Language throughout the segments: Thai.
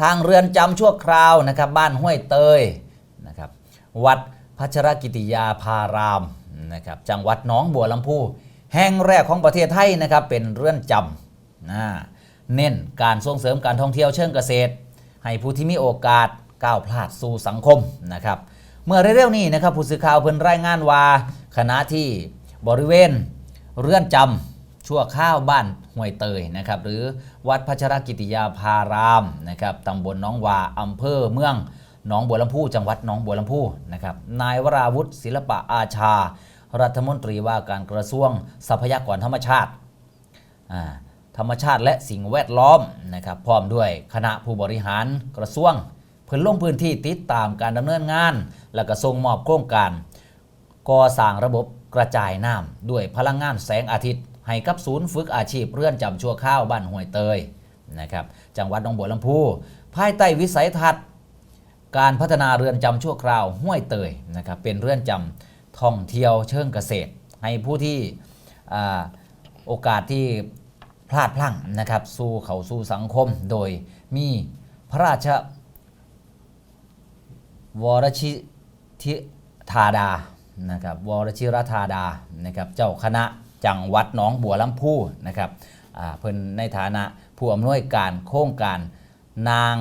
ทางเรือนจำชั่วคราวนะครับบ้านห้วยเตยนะครับวัดพัชรกิติยาพารามนะครับจังหวัดหนองบัวลำพู แห่งแรกของประเทศไทยนะครับเป็นเรือนจำนะเน้นการส่งเสริมการท่องเที่ยวเชิงเกษตร ให้ผู้ที่มีโอกาสก้าวพลาดสู่สังคมนะครับเมื่อเร็วๆนี้นะครับผู้สื่อข่าวเพิ่นรายงานว่าขณะที่บริเวณเรือนจำ ชั่วข้าวบ้านห้วยเตยนะครับหรือวัดพัชรกิติยาพารามนะครับตำบลน้องวาอำเภอเมืองหนองบัวลำพูจังหวัดหนองบัวลำพูนะครับนายวราวุฒิศิลปะอาชา รัฐมนตรีว่าการกระทรวงทรัพยากรธรรมชาติ ธรรมชาติและสิ่งแวดล้อมนะครับพร้อมด้วยคณะผู้บริหารกระทรวงเพื่อลงพื้นที่ติดตามการดำเนินงาน และก็ส่งมอบโครงการก่อสร้างระบบกระจายน้ำด้วยพลังงานแสงอาทิตย์ ให้กับศูนย์ฝึกอาชีพเรื่อนจำชั่วข้าวบ้านห้วยเตยนะครับจังหวัดหนองบัวลำพูภายใต้วิสัยทัศน์ การพัฒนาเรือนจำชั่วคราวห้วยเตยนะครับเป็นเรือนจำท่องเที่ยวเชิงเกษตร ให้ผู้ที่อโอกาสที่พลาดพลั้งนะครับสู่เขาสู่สังคมโดยมีพระราชวรชิทิธาดานะครับวรชิรธาดานะครับเจ้าคณะ จังหวัดหนองบัวลำพูนะครับเพิ่นในฐานะผู้อำนวยการโครงการนาง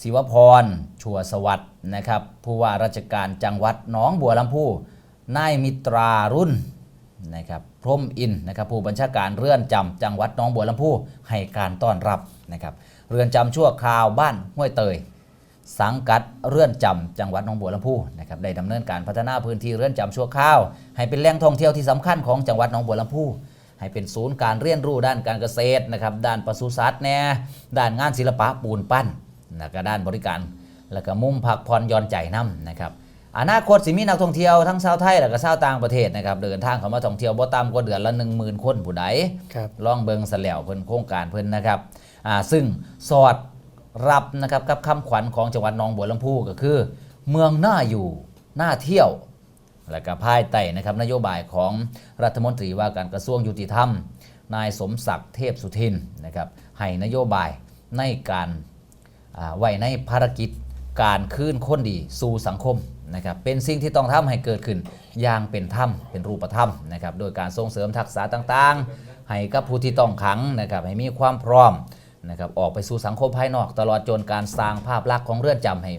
ศิวพร ชัวสวัสด์นะครับผู้ว่าราชการจังหวัดหนองบัวลำพูนายมิตรารุ่นนะครับพรมอินนะครับผู้บัญชาการเรือนจำจังหวัดหนองบัวลำพูให้การต้อนรับนะครับเรือนจำชั่วคราวบ้านห้วยเตย สังกัดเรือนจำจังหวัดหนองบัวลำพูนะครับได้ดำเนินการพัฒนาพื้นที่เรือนจำชั่วคราว ให้เป็นแหล่งท่องเที่ยวที่สำคัญของจังหวัดหนองบัวลำพูให้เป็นศูนย์การเรียนรู้ด้านการเกษตรนะครับด้านปศุสัตว์แน่ด้านงานศิลปะปูนปั้นแล้วก็ด้านบริการ แล้วก็มุมพักผ่อนหย่อนใจน้ำนะครับอนาคตสิมีนักท่องเที่ยวทั้งชาวไทยและก็ชาวต่างประเทศนะครับเดินทางเข้ามาท่องเที่ยวบ่ต่ำกว่าเดือนละ 1 0,000 คนผู้ใดครับลองเบิงสแล้วเพิ่นโครงการเพิ่นนะครับอ่าซึ่งสอด รับนะครับกับคำขวัญของจังหวัดหนองบัวลำพูก็คือ เมืองน่าอยู่น่าเที่ยว และก็ภายใต้นะครับนโยบายของรัฐมนตรีว่าการกระทรวงยุติธรรม นายสมศักดิ์เทพสุทินนะครับให้นโยบายในการไว้ในภารกิจการคืนคนดีสู่สังคมนะครับเป็นสิ่งที่ต้องทำให้เกิดขึ้นอย่างเป็นธรรมเป็นรูปธรรมนะครับโดยการส่งเสริมทักษะต่างๆ ให้กับผู้ที่ต้องขังนะครับให้มีความพร้อม นะครับออกไปสู่สังคมภายนอก ตลอดจนการสร้างภาพลักษณ์ของเรือนจำให้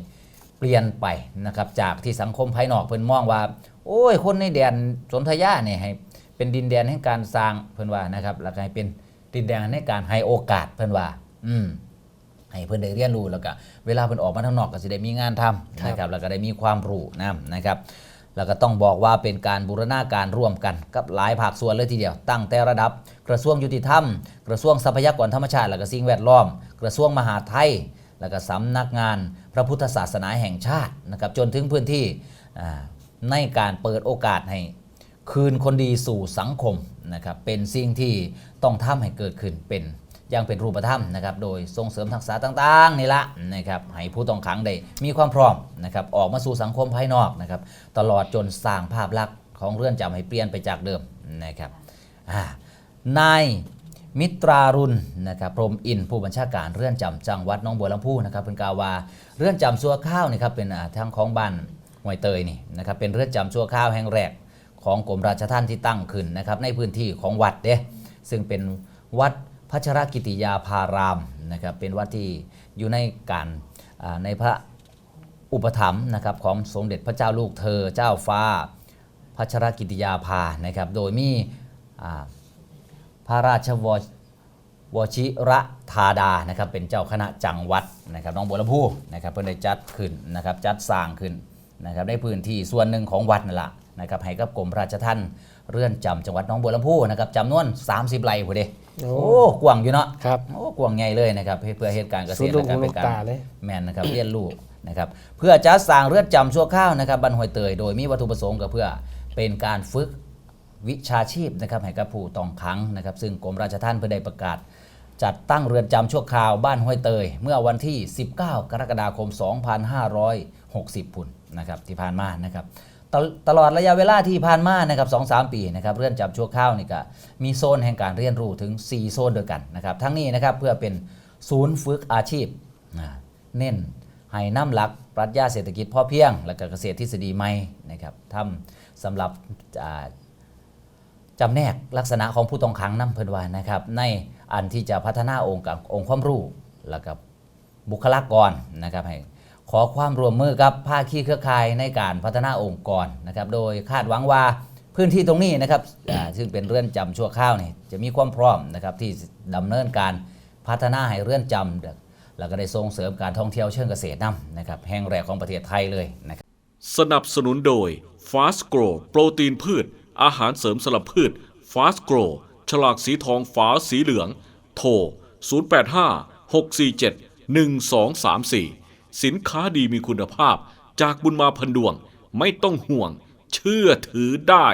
เปลี่ยนไปนะครับจากที่สังคมภายนอกเพิ่นมองว่า โอ้ยคนในแดนสนธยาเนี่ยให้เป็นดินแดนแห่งการสร้างเพิ่นว่านะครับแล้วก็ให้เป็นดินแดนในการให้โอกาสเพิ่นว่า อืมให้เพิ่นได้เรียนรู้แล้วก็เวลาเพิ่นออกมาทางนอกก็สิได้มีงานทำนะครับแล้วก็ได้มีความรู้นํนะครับ แล้วก็ต้องบอกว่าเป็นการบูรณาการร่วมกันกับหลายภาคส่วนเลยทีเดียว ตั้งแต่ระดับ กระทรวงยุติธรรม กระทรวงทรัพยากรธรรมชาติ และก็สิ่งแวดล้อม กระทรวงมหาดไทย แล้วก็สำนักงานพระพุทธศาสนาแห่งชาตินะครับจนถึงพื้นที่ในการเปิดโอกาสให้คืนคนดีสู่สังคมนะครับเป็นสิ่งที่ต้องทำให้เกิดขึ้นเป็น อย่างเป็นรูปธรรมนะครับโดยส่งเสริมทักษะต่างๆนี่ละนะครับให้ผู้ต้องขังได้มีความพร้อมนะครับออกมาสู่สังคมภายนอกนะครับตลอดจนสร้างภาพลักษณ์ของเรือนจำให้เปลี่ยนไปจากเดิมนะครับนายมิตรารุณนะครับพรมอินผู้บัญชาการเรือนจำจังหวัดหนองบัวลำพูนะครับเป็นกาวาเรือนจำชั่วข้าวนี่ครับเป็นทางของบ้านห้วยเตยนี่นะครับเป็นเรือนจำชั่วข้าวแห่งแรกของกรมราชทัณฑ์ที่ตั้งขึ้นนะครับในพื้นที่ของวัดเด้ซึ่งเป็นวัด พัชรกิติยาพารามนะครับเป็นวัดที่อยู่ในการในพระอุปถัมภ์นะครับของสมเด็จพระเจ้าลูกเธอเจ้าฟ้าพัชรกิติยาภานะครับโดยมีพระราชวชวชิระธาดานะครับเป็นเจ้าคณะจังหวัดนะครับน้องบัวลำพูนะครับเพิ่นได้จัดขึ้นนะครับจัดสร้างขึ้นนะครับในพื้นที่ส่วนหนึ่งของวัดนั่นแหละนะครับให้กับกรมราชทัณฑ์ เรือนจำจังหวัดหน้องบัวลำพูนะครับจำนวน 30ไร่พอดีโอ้โอ้กว้างอยู่เนาะครับโอ้กว้างใหญ่เลยนะครับเพื่อเพื่อเหตุการณ์เกษสุดตรลูกและหูการลูเป็นกการตาเลยแมนนะครับเรียนรู้นะครับเพื่อจะสร้างเรือนจำชั่วข้าวนะครับบันหวยเตยโดยมีวัตถุประสงค์ก็เพื่อเป็นการฝึกวิชาชีพนะครับให้กับผู้ต้องขังนะครับ ซึ่งกรมราชทัณฑ์เพื่อได้ประกาศ จัดตั้งเรือนจำชั่วคราวบ้านห้วยเตย เมื่อวันที่ 19 กรกฎาคม 2560พุ่นนะครับที่ผ่านมานะครับ ตลตลอดระยะเวลาที่ผ่านมานะครับ2-3ปีนะครับเรือนจำชั่วคราวนี่ก็มีโซนแห่งการเรียนรู้ถึง 4 โซนด้วยกันนะครับทั้งนี้นะครับเพื่อเป็นศูนย์ฝึกอาชีพเน้นให้น้ำหลักปรัชญาเศรษฐกิจพอเพียง และกเกษตรทฤษฎีใหม่นะครับทำสำหรับอ่าจำแนกลักษณะของผู้ต้องขังน้ำเพิ่นว่านะครับในอันที่จะพัฒนาองค์กับองค์ความรู้แล้วกับบุคลากรนะครับให้ ขอความร่วมมือกับภาคีเครือข่ายในการพัฒนาองค์กรนะครับโดยคาดหวังว่าพื้นที่ตรงนี้นะครับซึ่งเป็นเรือนจำชั่วคราวนี่จะมีความพร้อมนะครับที่ดำเนินการพัฒนาให้เรือนจำแล้วก็ได้ส่งเสริมการท่องเที่ยวเชิงเกษตรนํนะครับแห่งแรกของประเทศไทยเลยนะครับสนับสนุนโดย Fast Grow โปรตีนพืช อาหารเสริมสลับพืช Fast Grow ฉลากสีทองฟ้าสีเหลือง โทร 085 647 1234 สินค้าดีมีคุณภาพ จากบุญมาพันดวง ไม่ต้องห่วง เชื่อถือได้